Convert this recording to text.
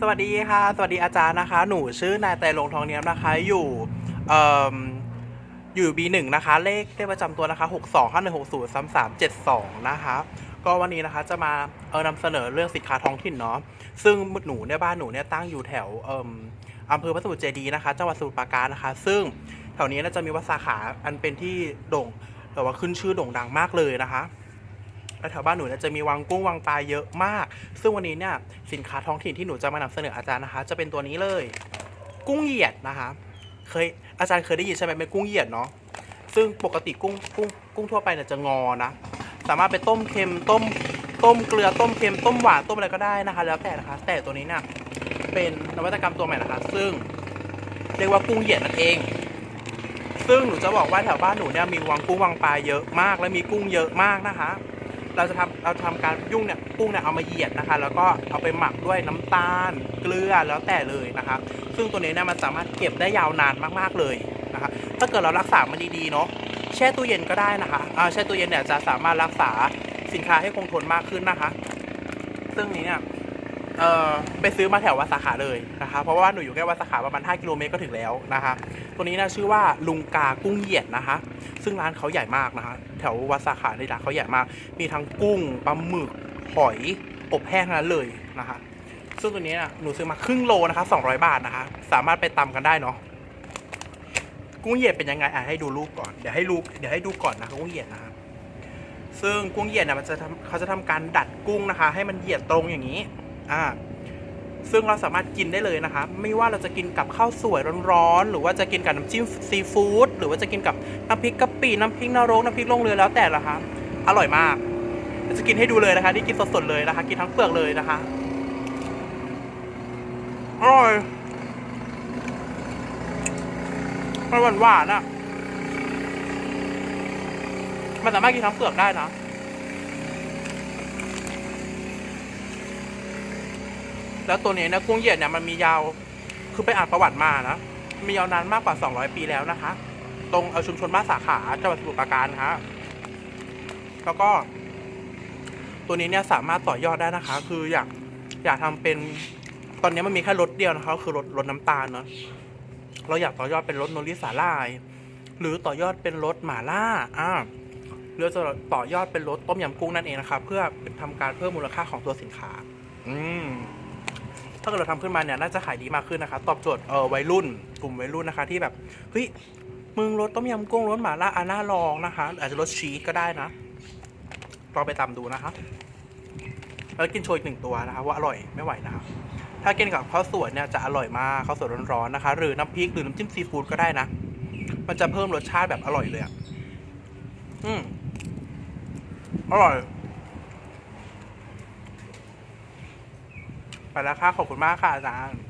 สวัสดีค่ะ สวัสดีอาจารย์นะคะ หนูชื่อนายไตรรงทองเนียมนะคะ อยู่เอ่ออยู่ B1 นะคะ เลขเลขประจำตัวนะคะ 6 2 5 1 6 0 3 3 7 2 นะคะ ก็วันนี้นะคะจะมาเออนำเสนอเรื่องสินค้าท้องถิ่นเนาะ ซึ่งหนูเนี่ยบ้านหนูเนี่ยตั้งอยู่แถวเอ่มอำเภอพระสมุทรเจดีนะคะ จังหวัดสมุทรปราการนะคะ ซึ่งแถวนี้น่าจะมีวัดสาขาอันเป็นที่โด่งแต่ว่าขึ้นชื่อโด่งดังมากเลยนะคะ แล้วแถวบ้านหนูเนี่ยจะมีวังกุ้งวังปลาเยอะมาก ซึ่งวันนี้เนี่ยสินค้าท้องถิ่นที่หนูจะมานำเสนออาจารย์นะคะ จะเป็นตัวนี้เลย กุ้งเหยียดนะคะ เคยอาจารย์เคยได้ยินใช่ไหมเป็นกุ้งเหยียดเนาะซึ่งปกติกุ้งกุ้งกุ้งทั่วไปเนี่ยจะงอนะสามารถไปต้มเค็มต้มต้มเกลือต้มเค็มต้มหวานต้มอะไรก็ได้นะคะ แล้วแต่นะคะ แต่ตัวนี้เนี่ยเป็นนวัตกรรมตัวใหม่นะคะ ซึ่งเรียกว่ากุ้งเหยียดนั่นเอง ซึ่งหนูจะบอกว่าแถวบ้านหนูเนี่ยมีวังกุ้งวังปลาเยอะมาก และมีกุ้งเยอะมากนะคะ เราจะทำเราทำการยุ่งเนี่ยกุ้งเนี่ยเอามาเหยียดนะคะ แล้วก็เอาไปหมักด้วยน้ำตาล เกลือแล้วแต่เลยนะคะ ซึ่งตัวนี้เนี่ยมันสามารถเก็บได้ยาวนานมากๆเลยนะคะ ถ้าเกิดเรารักษามันดีๆเนาะแช่ตู้เย็นก็ได้นะคะแช่ตู้เย็นเนี่ยจะสามารถรักษาสินค้าให้คงทนมากขึ้นนะคะ ซึ่งนี้เนี่ย เออไปซื้อมาแถววัดสาขาเลยนะคะเพราะว่าหนูอยู่ใกล้วัดสาขาประมาณ 5 กิโลเมตรก็ถึงแล้วนะคะตัวนี้นะชื่อว่าลุงกากุ้งเหยียดนะคะ ซึ่งร้านเขาใหญ่มากนะคะ แถววัดสาขาในร้านเขาใหญ่มาก มีทั้งกุ้งปลาหมึกหอยอบแห้งนั้นเลยนะคะ ซึ่งตัวนี้นะหนูซื้อมาครึ่งโลนะคะ 200 บาทนะคะ สามารถไปตำกันได้เนาะกุ้งเหยียดเป็นยังไงอะให้ดูรูปก่อนเดี๋ยวให้รูเดี๋ยวให้ดูก่อนนะกุ้งเหยียดนะคะซึ่งกุ้งเหยียดเนี่ยมันจะเขาจะทำการดัดกุ้งนะคะ ให้มันเหยียดตรงอย่างนี้ อ่าซึ่งเราสามารถกินได้เลยนะคะ ไม่ว่าเราจะกินกับข้าวสวยร้อนๆ หรือว่าจะกินกับน้ำจิ้มซีฟู้ดหรือว่าจะกินกับน้ำพริกกะปิน้ำพริกนรกน้ำพริกลงเรือแล้วแต่ละคะอร่อยมากเดี๋ยวจะกินให้ดูเลยนะคะที่กินสดๆเลยนะคะ กินทั้งเปลือกเลยนะคะอร่อยมันหวานๆอะมันสามารถกินทั้งเปลือกได้นะ แล้วตัวนี้นะกุ้งเหยียดเนี่ยมันมียาวคือไปอ่านประวัติมานะมียาวนานมากกว่า 200 ปีแล้วนะคะ ตรงเอชุมชนบ้านสาขาจังหวัดสมุทรปราการค่ะแล้วก็ ตัวนี้เนี่ยสามารถต่อยอดได้นะคะ คืออยากอยากทำเป็นตอนนี้มันมีแค่รสเดียวนะคะคือรสรสน้ำตาลเนาะเราอยากต่อยอดเป็นรสโนริสาลาย หรือต่อยอดเป็นรสหม่าล่าอ่าหรือจะต่อยอดเป็นรสต้มยำกุ้งนั่นเองนะคะเพื่อทำการเพิ่มมูลค่าของตัวสินค้า อืม ถ้าเกิดเราทำขึ้นมาเนี่ยน่าจะขายดีมากขึ้นนะคะ ตอบโจทย์เออวัยรุ่น กลุ่มวัยรุ่นนะคะ ที่แบบเฮ้ยมึงรสต้มยำกุ้งรสหม่าล่าอาน่าลองนะคะอาจจะรสชีสก็ได้นะลองไปตามดูนะคะ แล้วกินโชยอีกหนึ่งตัวนะคะว่าอร่อยไม่ไหวนะคะถ้ากินกับข้าวสวยเนี่ยจะอร่อยมากข้าวสวยร้อนๆนะคะ หรือน้ำพริกหรือน้ำจิ้มซีฟู้ดก็ได้นะ มันจะเพิ่มรสชาติแบบอร่อยเลยอะอืมอร่อย ไปแล้วค่ะขอบคุณมากค่ะอาจารย์